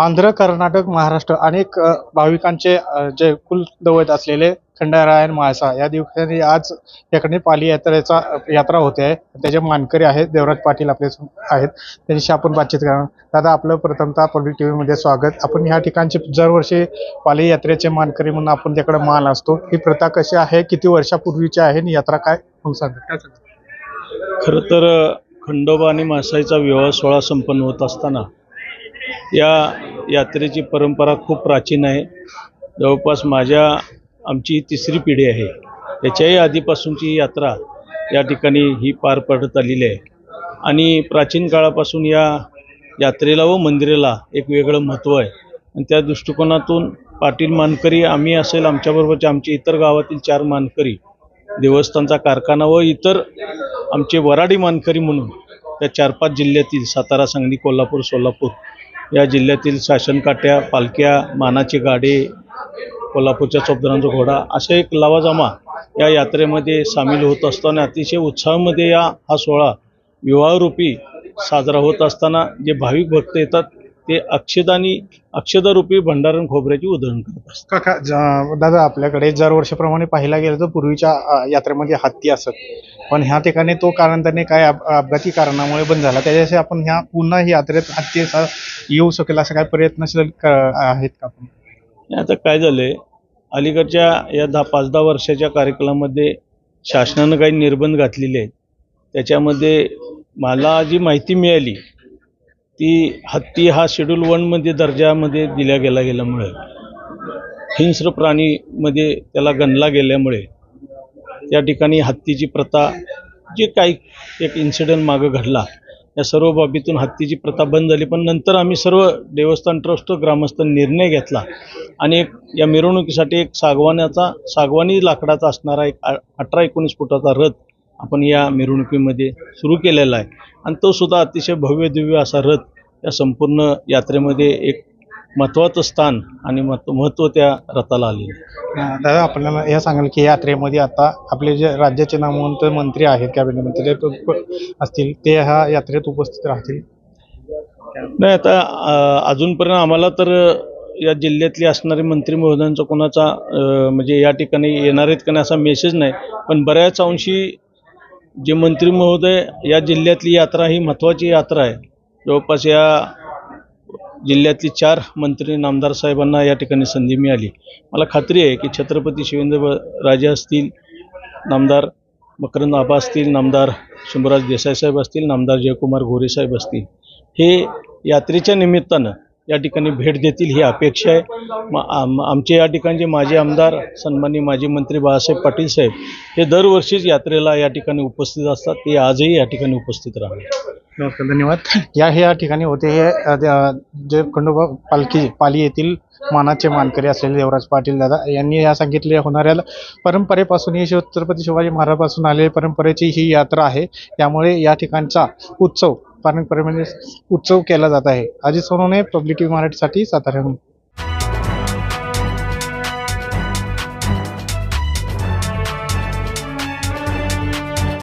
आंध्र कर्नाटक महाराष्ट्र अनेक भाविकांचे जे कुलदैवत असलेले खंडारायण म्हाळसा या दिवसांनी आज याकडे पाली यात्रेचा यात्रा होते आहे. त्याचे मानकरी आहेत देवराज पाटील आपले आहेत त्यांच्याशी आपण बातचीत करणार. दादा आपलं प्रथमतः पब्लिक टी मध्ये स्वागत. आपण ह्या ठिकाणचे दरवर्षी पाली यात्रेचे मानकरी म्हणून आपण त्याकडे मान असतो. ही प्रथा कशी आहे? किती वर्षापूर्वीची आहे आणि यात्रा काय? म्हणून सांगा. काय सांगा खरं तर खंडोबा आणि मासाईचा विवाह सोहळा संपन्न होत असताना या यात्रेची परंपरा खूप प्राचीन आहे. जवळपास माझ्या आमची तिसरी पिढी आहे. त्याच्याही आधीपासूनची यात्रा या ठिकाणी ही पार पडत आलेली आहे. आणि प्राचीन काळापासून या यात्रेला व मंदिराला एक वेगळं महत्त्व आहे. आणि त्या दृष्टिकोनातून पाटील मानकरी आम्ही असेल आमच्याबरोबरचे आमचे इतर गावातील चार मानकरी देवस्थानचा कारखाना व इतर आमचे वराडी मानकरी म्हणून त्या चार पाच जिल्ह्यातील सातारा सांगली कोल्हापूर सोलापूर या जिल्ह्यातील शासनकाट्या पालख्या मानाची गाडी कोल्हापूरच्या चोपदारांचा घोडा असा एक लवाजमा या यात्रेमध्ये सामील होत असताना अतिशय उत्साहामध्ये या हा सोहळा विवाहरूपी साजरा होत असताना जे भाविक भक्त येतात ते अक्षदानी अक्षदारूपी भंडारण खोबऱ्याची उधळण करत असतात. काका ज- दादा आपल्याकडे दर वर्षाप्रमाणे पाहायला गेलं तर पूर्वीच्या अ, यात्रेमध्ये हत्ती असत. पण ह्या ठिकाणी तो कारणताने काय अप- अपघाती कारणामुळे बंद झाला. त्याच्याशी आपण ह्या पुन्हा ही यात्रेत हत्ती असा येऊ शकेल असा काय प्रयत्नशील क- आहेत का आपण? आणि आता काय झालंय? अलीकडच्या या दहा पाच दहा वर्षाच्या कार्यकालामध्ये शासनानं काही निर्बंध घातलेले आहेत. त्याच्यामध्ये मला जी माहिती मिळाली ती हत्ती हा शेड्यूल वनमध्ये दर्जामध्ये दिल्या गेला गेल्यामुळे हिंस्र प्राणीमध्ये त्याला गणला गेल्यामुळे त्या ठिकाणी हत्तीची प्रथा जे काही एक इन्सिडेंट मागं घडला या सर्व बाबीतून हत्तीची प्रथा बंद झाली. पण नंतर आम्ही सर्व देवस्थान ट्रस्ट ग्रामस्थ निर्णय घेतला आणि एक या मिरवणुकीसाठी एक सागवानाचा सागवानी लाकडाचा असणारा एक अ- अठरा एकोणीस फुटाचा रथ आपण या मिरवणुकीमध्ये सुरू केलेला आहे. आणि तो सुद्धा अतिशय भव्य दिव्य असा रथ या संपूर्ण यात्रेमध्ये एक महत्त्वाचं स्थान आणि महत्त्व महत्त्व त्या रथाला अ, दादा आपल्याला हे सांगाल की यात्रेमध्ये आता आपले जे राज्याचे नामवंत मंत्री आहेत कॅबिनेट मंत्री असतील ते ह्या यात्रेत उपस्थित राहतील? नाही आता अजूनपर्यंत आम्हाला तर या जिल्ह्यातली असणारे मंत्री महोदयांचा कोणाचा म्हणजे या ठिकाणी येणार आहेत का नाही असा मेसेज नाही. पण बऱ्याच अंशी जे मंत्री महोदय या जिल्ह्यातली यात्रा ही महत्त्वाची यात्रा आहे. जवळपास या जिल्ह्यातली चार मंत्री नामदार साहेबांना या ठिकाणी संधी मिळाली. मला खात्री आहे की छत्रपती शिवेंद्र राजे असतील नामदार मकरंद आबा असतील नामदार शंभूराज देसाई साहेब असतील नामदार जयकुमार गोरे साहेब असतील. हे यात्रेच्या निमित्तानं या ठिकाणी भेट देतील ही अपेक्षा आहे. आम आमचे या ठिकाणचे माजी आमदार सन्माननीय माजी मंत्री बाळासाहेब पाटील साहेब हे दरवर्षीच यात्रेला या ठिकाणी उपस्थित असतात. ते आजही या ठिकाणी उपस्थित राहणार नमस्कार धन्यवाद. या हे या ठिकाणी होते. हे जे खंडोबा पालखी पाली येथील मानाचे मानकरी असलेले देवराज पाटील दादा यांनी या सांगितले होणाऱ्या परंपरेपासून ही छत्रपती शिवाजी महाराजांपासून आलेली परंपरेची ही यात्रा आहे. त्यामुळे या ठिकाणचा उत्सव पारंपरेमध्ये उत्सव केला जात आहे. अजित सोनवणे पब्लिक टीव्ही मराठीसाठी सातारा